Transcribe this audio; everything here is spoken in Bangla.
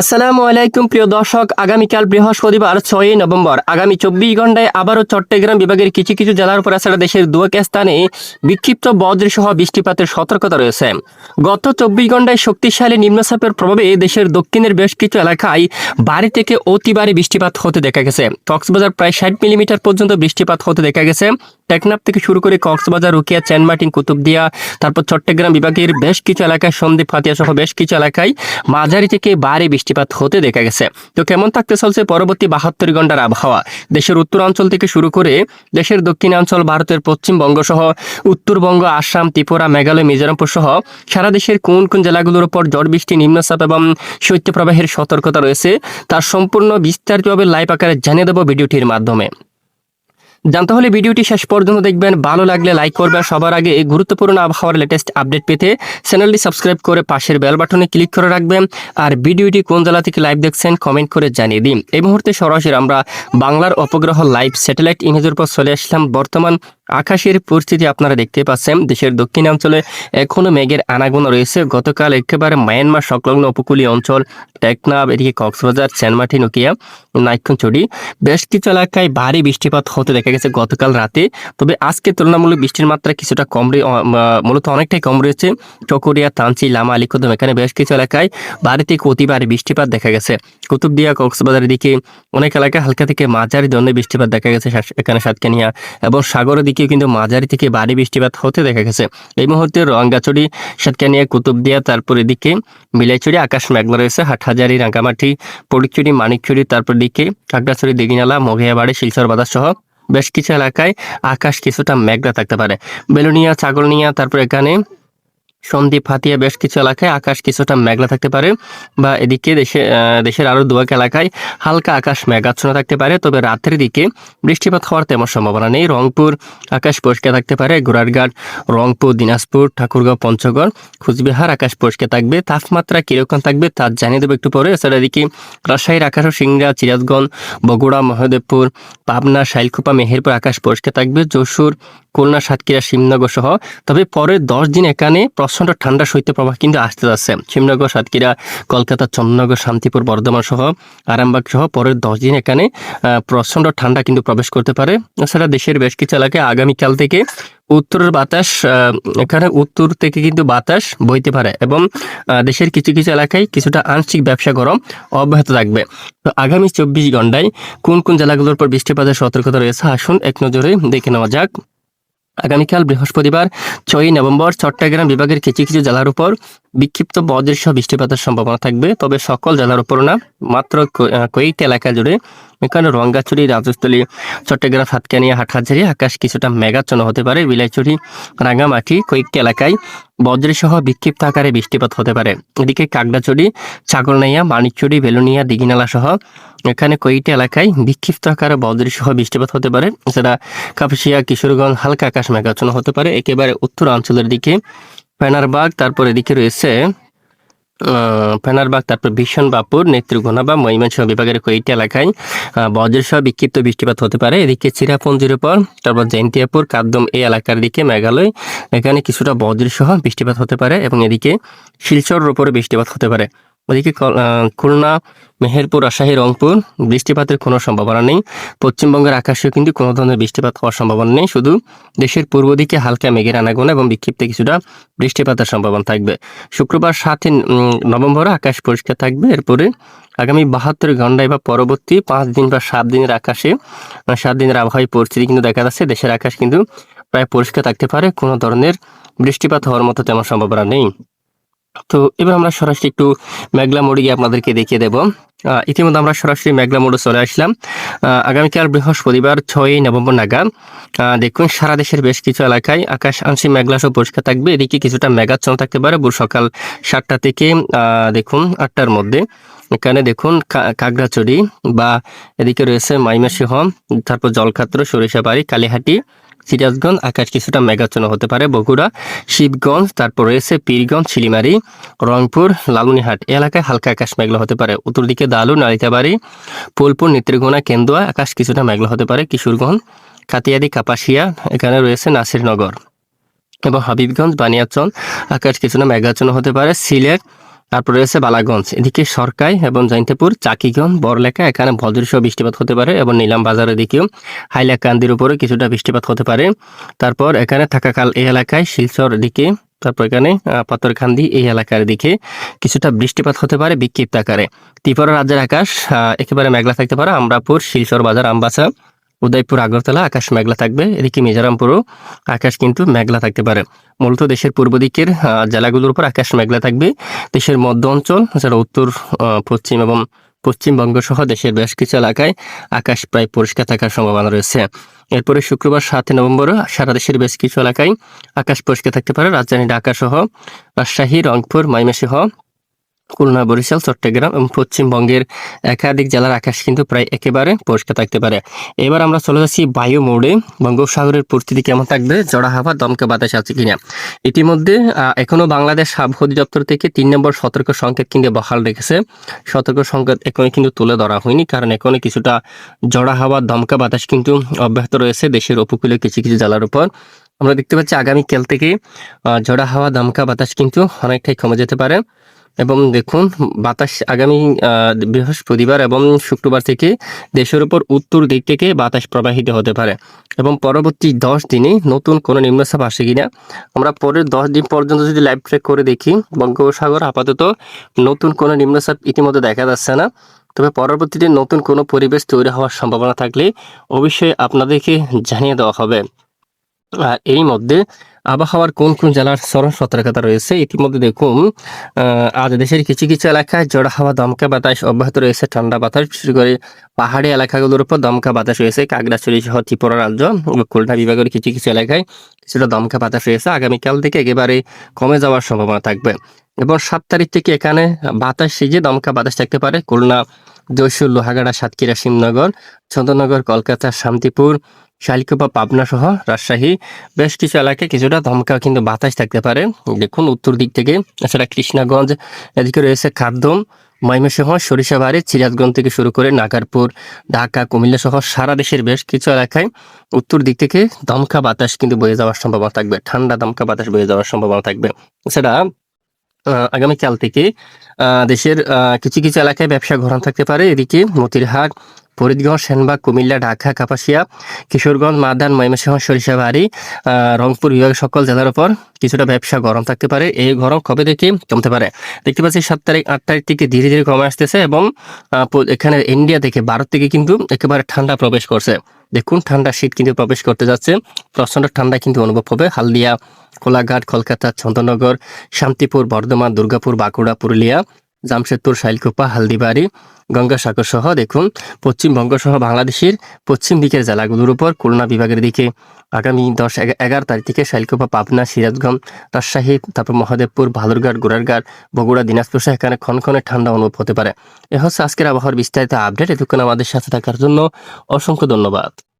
আসসালামু আলাইকুম, প্রিয় দর্শক। আগামীকাল বৃহস্পতিবার ছয়ই নভেম্বর। আগামী চব্বিশ ঘন্টায় আবারও চট্টগ্রাম বিভাগের কিছু কিছু জেলার উপর এছাড়া দেশের দুয়েক স্থানে বিক্ষিপ্ত বজ্রসহ বৃষ্টিপাতের সতর্কতা রয়েছে। গত চব্বিশ ঘন্টায় শক্তিশালী নিম্নচাপের প্রভাবে দেশের দক্ষিণের বেশ কিছু এলাকায় বাড়ি থেকে অতি ভারী বৃষ্টিপাত হতে দেখা গেছে। কক্সবাজার প্রায় ষাট মিলিমিটার পর্যন্ত বৃষ্টিপাত হতে দেখা গেছে। টেকনাফ থেকে শুরু করে কক্সবাজার, রুকিয়া চ্যানমার্টিন কুতুবদিয়া, তারপর চট্টগ্রাম বিভাগের বেশ কিছু এলাকায় সন্দ্বীপ ফাতিয়া সহ বেশ কিছু এলাকায় মাঝারি থেকে ভারী বৃষ্টিপাত হতে দেখা গেছে। তো কেমন থাকতে চলছে পরবর্তী বাহাত্তর ঘণ্টার আবহাওয়া? দেশের উত্তরাঞ্চল থেকে শুরু করে দেশের দক্ষিণাঞ্চল, ভারতের পশ্চিমবঙ্গ সহ উত্তরবঙ্গ, আসাম, ত্রিপুরা, মেঘালয়, মিজোরামপুর সহ সারা দেশের কোন কোন জেলাগুলোর উপর ঝড় বৃষ্টি, নিম্নচাপ এবং শৈত্যপ্রবাহের সতর্কতা রয়েছে, তার সম্পূর্ণ বিস্তারিতভাবে লাইভ আকারে জানিয়ে দেবো ভিডিওটির মাধ্যমে। জানতে হলে ভিডিওটি শেষ পর্যন্ত দেখবেন। ভালো লাগলে লাইক করবে। সবার আগে এই গুরুত্বপূর্ণ আবহাওয়ার লেটেস্ট আপডেট পেতে চ্যানেলটি সাবস্ক্রাইব করে পাশের বেল বাটনে ক্লিক করে রাখবেন। আর ভিডিওটি কোন জেলা থেকে লাইভ দেখছেন কমেন্ট করে জানিয়ে দিন। এই মুহূর্তে সরাসরি আমরা বাংলার অপগ্রহ লাইভ স্যাটেলাইট ইমেজের উপর চলে আসলাম। বর্তমান আকাশের পরিস্থিতি আপনারা দেখতে পাচ্ছেন। দেশের দক্ষিণাঞ্চলে এখনও মেঘের আনাগোনা রয়েছে। গতকাল একেবারে মায়ানমার সংলগ্ন উপকূলীয় অঞ্চল টেকনাফ, এদিকে কক্সবাজার সেনমাটি নকিয়া, নাইক্ষণচড়ি বেশ কিছু এলাকায় ভারী বৃষ্টিপাত হতে দেখা গেছে গতকাল রাতে। তবে আজকে তুলনামূলক বৃষ্টির মাত্রা কিছুটা কম মূলত অনেকটাই কম রয়েছে। চকরিয়া তানচি লামা আলিকদম এখানে বেশ কিছু এলাকায় ভারী থেকে অতি ভারী বৃষ্টিপাত দেখা গেছে। কুতুবদিয়া কক্সবাজারের দিকে অনেক এলাকায় হালকা থেকে মাঝারি ধরনের বৃষ্টিপাত দেখা গেছে এখানে সাতকানিয়া এবং সাগরের দিকেও কিন্তু মাঝারি থেকে ভারী বৃষ্টিপাত হতে দেখা গেছে। এই মুহূর্তে রঙ্গাচড়ি, সাতকানিয়া, কুতুবদিয়া, তারপর এদিকে বিলাইচুরি আকাশ মেঘলা রয়েছে, হাটহাজারি, রাঙ্গামাটি পরিচুরি মানিকচুরি তারপর দিকে কাকড়াছড়ি দিঘিনালা মঘিয়াবাড়ি শিলচর বাজার সহ বেশ কিছু এলাকায় আকাশ কিছুটা মেঘলা থাকতে পারে। বেলুনিয়া, ছাগলনিয়া, তারপর এখানে সন্দ্বীপ হাতিয়া বেশ কিছু এলাকায় আকাশ কিছুটা মেঘলা থাকতে পারে বা এদিকে দেশে দেশের আরও দুয়াক এলাকায় হালকা আকাশ মেঘাচ্ছন্ন থাকতে পারে। তবে রাতের দিকে বৃষ্টিপাত হওয়ার তেমন সম্ভাবনা নেই। রংপুর আকাশ পরিষ্কার থাকতে পারে। গোড়ারঘাট রংপুর, দিনাজপুর, ঠাকুরগাঁও, পঞ্চগড়, কুচবিহার আকাশ পরিষ্কার থাকবে। তাপমাত্রা কীরকম থাকবে তা জানিয়ে দেবো একটু পরে। এছাড়া এদিকে রাজশাহীর আকাশ সিংড়া, সিরাজগঞ্জ, বগুড়া, মহাদেবপুর, পাবনা, শাইলকুপা, মেহেরপুর আকাশ পরিষ্কার থাকবে। যশোর খুলনা, সাতক্ষীরা, শিবনগর সহ। তবে পরের দশ দিন এখানে প্রচণ্ড ঠান্ডা শৈত্য প্রবাহ কিন্তু আসতে যাচ্ছে। শিবনগর, সাতক্ষীরা, কলকাতা, চন্দ্রনগর, শান্তিপুর, বর্ধমান সহ, আরামবাগ সহ পরের দশ দিন এখানে প্রচণ্ড ঠান্ডা কিন্তু প্রবেশ করতে পারে। এছাড়া দেশের বেশ কিছু এলাকায় আগামীকাল থেকে উত্তরের বাতাস এখানে উত্তর থেকে কিন্তু বাতাস বইতে পারে এবং দেশের কিছু কিছু এলাকায় কিছুটা আংশিক ব্যবসা গরম অব্যাহত থাকবে। তো আগামী চব্বিশ ঘন্টায় কোন কোন জেলাগুলোর উপর বৃষ্টিপাতের সতর্কতা রয়েছে? আসুন এক নজরে দেখে নেওয়া যাক। আগামীকাল বৃহস্পতিবার ছয়ই নভেম্বর চট্টগ্রাম বিভাগের কিছু কিছু জেলার উপর বিক্ষিপ্ত বজ্রসহ বৃষ্টিপাতের সম্ভাবনা থাকবে। তবে সকল জেলার উপর না, মাত্র কয়েকটি এলাকা জুড়ে এখানে রঙ্গাচুরি, রাজস্থলী, চট্টগ্রাম হাতকানিয়া হাটহাজারি, আকাশ কিছুটা মেঘাচ্ছন্ন হতে পারে। বিলাইচুরি রাঙ্গামাটি কয়েকটি এলাকায় বজ্রসহ বিক্ষিপ্ত আকারে বৃষ্টিপাত হতে পারে। এদিকে কাকড়াচড়ি ছাগলনাইয়া, মানিকচুরি, বেলুনিয়া, দিঘিনালা সহ এখানে কয়েকটি এলাকায় বিক্ষিপ্ত আকারে বজ্রসহ বৃষ্টিপাত হতে পারে। এছাড়া কাপাসিয়া, কিশোরগঞ্জ হালকা আকাশ মেঘাচ্ছন্ন হতে পারে। একেবারে উত্তরাঞ্চলের দিকে, ফেনারবাগ, তারপর এদিকে রয়েছে ফেনারবাগ তারপর ভীষণ বাপুর নেত্রকোনা বা ময়মনসিংহ বিভাগের কয়েকটি এলাকায় বজ্রসহ বিক্ষিপ্ত বৃষ্টিপাত হতে পারে। এদিকে চিরাপঞ্জির উপর তারপর জয়ন্তিয়াপুর কাদ্দম এই এলাকার দিকে মেঘালয়, এখানে কিছুটা বজ্রসহ বৃষ্টিপাত হতে পারে এবং এদিকে শিলচরের উপরে বৃষ্টিপাত হতে পারে। ওদিকে খুলনা, মেহেরপুর, রাজশাহী, রংপুর, বৃষ্টিপাতের কোনো সম্ভাবনা নেই। পশ্চিমবঙ্গের আকাশেও কিন্তু কোনো ধরনের বৃষ্টিপাত হওয়ার সম্ভাবনা নেই। শুধু দেশের পূর্ব দিকে হালকা মেঘের আনাগোনা এবং বিক্ষিপ্ত কিছুটা বৃষ্টিপাতের সম্ভাবনা থাকবে। শুক্রবার সাতই নভেম্বরে আকাশ পরিষ্কার থাকবে। এরপরে আগামী বাহাত্তর ঘন্টায় বা পরবর্তী পাঁচ দিন বা সাত দিনের আকাশে সাত দিনের আবহাওয়ায় পরিস্থিতি কিন্তু দেখা যাচ্ছে। দেশের আকাশ কিন্তু প্রায় পরিষ্কার থাকতে পারে। কোনো ধরনের বৃষ্টিপাত হওয়ার মতো তেমন সম্ভাবনা নেই। তো এবার আমরা সরাসরি একটু মেঘলা মোড়ে গিয়ে আপনাদেরকে দেখিয়ে দেব। ইতিমধ্যে আমরা সরাসরি মেঘলা মোড়ে চলে আসলাম। আগামীকাল বৃহস্পতিবার ছয়ই নভেম্বর নাগাদ। দেখুন, সারা দেশের বেশ কিছু এলাকায় আকাশ আংশিক মেঘলা সহ পরিষ্কার থাকবে। এদিকে কিছুটা মেঘাচ্ছন্ন থাকতে পারে। সকাল সাতটা থেকে দেখুন, আটটার মধ্যে। এখানে দেখুন, কা- কাকড়াচড়ি বা এদিকে রয়েছে মাইমাসিংহ, তারপর জলখাত্র সরিষাবাড়ি, কালীহাটি। সিরাজগঞ্জ আকাশ কিছুটা মেঘাচ্ছন্ন হতে পারে, বগুড়া, শিবগঞ্জ, তারপর রয়েছে পীরগঞ্জ, শিলিমারি, রংপুর লালুনিহাট এলাকায় হালকা আকাশ মেঘলা হতে পারে। উত্তর দিকে দালু, নালিতাবাড়ি ফুলপুর নেত্রীগোনা কেন্দুয়া আকাশ কিছুটা মেঘলা হতে পারে। কিশোরগঞ্জ, কাতিয়াদি, কাপাসিয়া, এখানে রয়েছে নাসিরনগর। এবং হাবিবগঞ্জ, বানিয়াচল আকাশ কিছুটা মেঘাচ্ছন্ন হতে পারে। সিলেট তারপর রয়েছে বালাগঞ্জ। এদিকে সরকাই এবং জয়ন্তপুর, চাকিগঞ্জ বড়লেখা এখানে ভদ্রসহ বৃষ্টিপাত হতে পারে এবং নিলাম বাজারের দিকেও হাইলাকান্দির উপরে কিছুটা বৃষ্টিপাত হতে পারে। তারপর এখানে থাকাকাল এই এলাকায় শিলচর দিকে, তারপর এখানে পাথরখান্দি এই এলাকার দিকে কিছুটা বৃষ্টিপাত হতে পারে বিক্ষিপ্ত আকারে। ত্রিপুরা রাজ্যের আকাশ একেবারে মেঘলা থাকতে পারে। আমরাপুর, শিলচর বাজার, আমবাসা উদয়পুর, আগরতলা, আকাশ মেঘলা থাকবে। এদিকে মিজোরামপুরও আকাশ কিন্তু মেঘলা থাকতে পারে। মূলত দেশের পূর্ব দিকের জেলাগুলোর উপর আকাশ মেঘলা থাকবে। দেশের মধ্য অঞ্চল যারা উত্তর পশ্চিম এবং পশ্চিমবঙ্গ সহ দেশের বেশ কিছু এলাকায় আকাশ প্রায় পরিষ্কার থাকার সম্ভাবনা রয়েছে। এরপরে শুক্রবার সাত নভেম্বর, সারা দেশের বেশ কিছু এলাকায় আকাশ পরিষ্কার থাকতে পারে। রাজধানী ঢাকা সহ রাজশাহী, রংপুর, ময়মনসিংহ খুলনা বরিশাল চট্টগ্রাম এবং পশ্চিমবঙ্গের একাধিক জেলার আকাশ কিন্তু প্রায় একেবারে পরিষ্কার থাকতে পারে। এবার আমরা চলে যাচ্ছি বায়ু মোড়ে। বঙ্গোপসাগরের পরিস্থিতি কেমন থাকবে? জড়া হাওয়া দমকা বাতাস আছে কিনা? ইতিমধ্যে আহ, এখনও বাংলাদেশ আবহাওয়া অধিদপ্তর থেকে তিন নম্বর সতর্ক সংকেত কিন্তু বহাল রেখেছে। সতর্ক সংকেত এখনও কিন্তু তুলে ধরা হয়নি কারণ এখনও কিছুটা জড়া হাওয়া দমকা বাতাস কিন্তু অব্যাহত রয়েছে দেশের উপকূলীয় কিছু কিছু জেলার উপর। আমরা দেখতে পাচ্ছি আগামীকাল থেকে ঝড়া হাওয়া দমকা বাতাস কিন্তু অনেকটাই কমে যেতে পারে। এবং দেখুন, বাতাস আগামী বৃহস্পতিবার এবং শুক্রবার থেকে দেশের উপর উত্তর দিক থেকে বাতাস প্রবাহিত হতে পারে এবং পরবর্তী দশ দিনে নতুন কোনো নিম্নচাপ আসে কিনা? আমরা পরের দশ দিন পর্যন্ত যদি লাইভ ট্রেক করে দেখি, বঙ্গোপসাগর আপাতত নতুন কোনো নিম্নচাপ ইতিমধ্যে দেখা যাচ্ছে না। তবে পরবর্তীতে নতুন কোনো পরিবেশ তৈরি হওয়ার সম্ভাবনা থাকলে অবশ্যই আপনাদেরকে জানিয়ে দেওয়া হবে। আর এর মধ্যে আবহাওয়ার কোন কোন জেলার চরম সতর্কতা রয়েছে? ইতিমধ্যে দেখুন আজ দেশের কিছু কিছু এলাকায় জড়া হাওয়া, দমকা বাতাস অব্যাহত রয়েছে, ঠান্ডা বাতাস, বিশেষ করে পাহাড়ি এলাকাগুলোর উপর দমকা বাতাস রয়েছে কাগড়াছড়ি সহ ত্রিপুরা রাজ্য খুলনা বিভাগের কিছু কিছু এলাকায় কিছুটা দমকা বাতাস রয়েছে। আগামীকাল থেকে একেবারে কমে যাওয়ার সম্ভাবনা থাকবে। এবং সাত তারিখ থেকে এখানে বাতাস সিজে দমকা বাতাস থাকতে পারে, খুলনা যশোর লোহাগাড়া সাতক্ষীরা, শিবনগর চন্দ্রনগর কলকাতা, শান্তিপুর, শালিকোপা পাবনা সহ রাজশাহী। বেশ কিছু এলাকায় কিছুটা ধমকা কিন্তু বাতাস থাকতে পারে। দেখুন উত্তর দিক থেকে, এছাড়া কৃষ্ণাগঞ্জ, এদিকে রয়েছে খাদ্যম, ময়মনসিংহ, সরিষাবাড়ি, সিরাজগঞ্জ থেকে শুরু করে নাগারপুর, ঢাকা কুমিল্লা সহ সারা দেশের বেশ কিছু এলাকায় উত্তর দিক থেকে দমকা বাতাস কিন্তু বয়ে যাওয়ার সম্ভাবনা থাকবে, ঠান্ডা দমকা বাতাস বয়ে যাওয়ার সম্ভাবনা থাকবে। এছাড়া আগামীকাল থেকে দেশের কিছু কিছু এলাকায় ব্যবসা ঘরান থাকতে পারে। এদিকে মতিরহাট ফরিদগঞ্জ, সেনবাগ, কুমিল্লা, ঢাকা, কাপাসিয়া, কিশোরগঞ্জ, মাদান, ময়মনসিংহ, সরিষাবাড়ি রংপুর বিভাগের সকল জেলার উপর কিছুটা ব্যবসা গরম থাকতে পারে। এই গরম কবে থেকে কমতে পারে? দেখতে পাচ্ছি সাত তারিখ, আট তারিখ থেকে ধীরে ধীরে কমে আসতেছে এবং এখানে ইন্ডিয়া থেকে ভারত থেকে কিন্তু একেবারে ঠান্ডা প্রবেশ করছে। দেখুন, ঠান্ডা শীত কিন্তু প্রবেশ করতে যাচ্ছে। প্রচণ্ড ঠান্ডা কিন্তু অনুভব হবে। হালদিয়া, কোলাঘাট, কলকাতা চন্দ্রনগর শান্তিপুর, বর্ধমান, দুর্গাপুর, বাঁকুড়া, পুরুলিয়া জামশেদপুর শাইলকুপা, হালদিবাড়ি, গঙ্গাসাগর সহ দেখুন পশ্চিমবঙ্গ সহ বাংলাদেশের পশ্চিম দিকের জেলাগুলোর উপর খুলনা বিভাগের দিকে আগামী দশ এগা- এগারো তারিখ থেকে শাইলকুপা, পাবনা, সিরাজগঞ্জ, রাজশাহী, তারপর মহাদেবপুর ভালুরঘাট গোড়ারঘাট বগুড়া, দিনাজপুর সহ এখানে ক্ষণক্ষণে ঠান্ডা অনুভব হতে পারে। এ হচ্ছে আজকের আবহাওয়ার বিস্তারিত আপডেট। এতক্ষণ আমাদের সাথে থাকার জন্য অসংখ্য ধন্যবাদ।